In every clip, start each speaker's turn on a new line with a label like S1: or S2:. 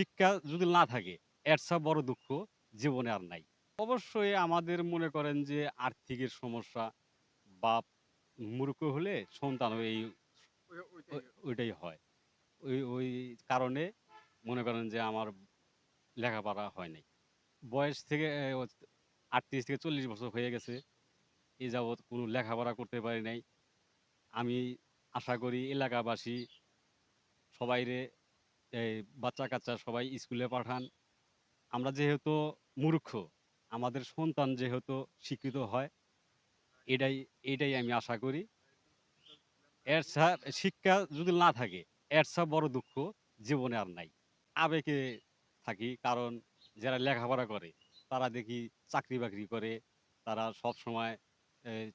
S1: শিক্ষা যদি না থাকে, এর চেয়ে বড় দুঃখ জীবনে আর নাই। অবশ্যই আমাদের মনে করেন যে আর্থিকের সমস্যা বা মূর্খ হলে সন্তান এই ওই- ওইটাই হয়। ওই ওই কারণে মনে করেন যে আমার লেখাপড়া হয় নাই। বয়স থেকে আটত্রিশ থেকে চল্লিশ বছর হয়ে গেছে, এ যাবৎ কোনো লেখাপড়া করতে পারি নাই। আমি আশা করি এলাকাবাসী সবাইরে এই বাচ্চা কাচ্চা সবাই স্কুলে পাঠান। আমরা যেহেতু মূর্খ, আমাদের সন্তান যেহেতু শিক্ষিত হয়, এটাই এটাই আমি আশা করি। এর চা- শিক্ষা যদি না থাকে, এর চেয়ে বড় দুঃখ, জীবনে আর নাই। আবেগে থাকি, কারণ যারা লেখাপড়া করে, তারা দেখি চাকরি বাকরি করে, তারা সব সময়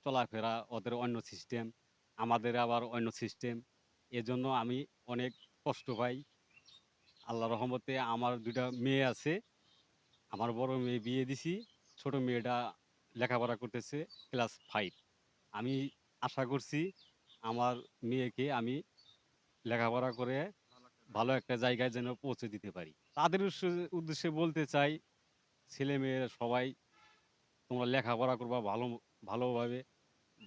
S1: চলাফেরা ওদের অন্য সিস্টেম আমাদের আবার অন্য সিস্টেম এজন্য আমি অনেক কষ্ট পাই। আল্লাহ রহমতে আমার দুটা মেয়ে আছে। আমার বড় মেয়ে বিয়ে দিছি, ছোট মেয়েটা লেখাপড়া করতেছে ক্লাস ফাইভ। আমি আশা করছি আমার মেয়েকে আমি লেখাপড়া করে ভালো একটা জায়গায় যেন পৌঁছে দিতে পারি। তাদের উদ্দেশ্যে- উদ্দেশ্যে বলতে চাই ছেলে মেয়েরা সবাই তোমরা লেখাপড়া করবা ভালো, ভালোভাবে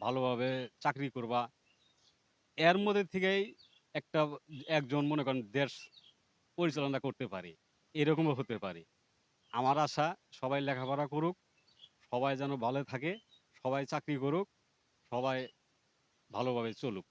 S1: ভালোভাবে চাকরি করবা। এর মধ্যে থেকেই একটা, একজন মনে করেন দেশ পরিচালনা করতে পারে। এরকমও হতে পারে। আমার আশা, সবাই লেখাপড়া করুক, সবাই যেন ভালো থাকে, সবাই চাকরি করুক, সবাই ভালোভাবে চলুক।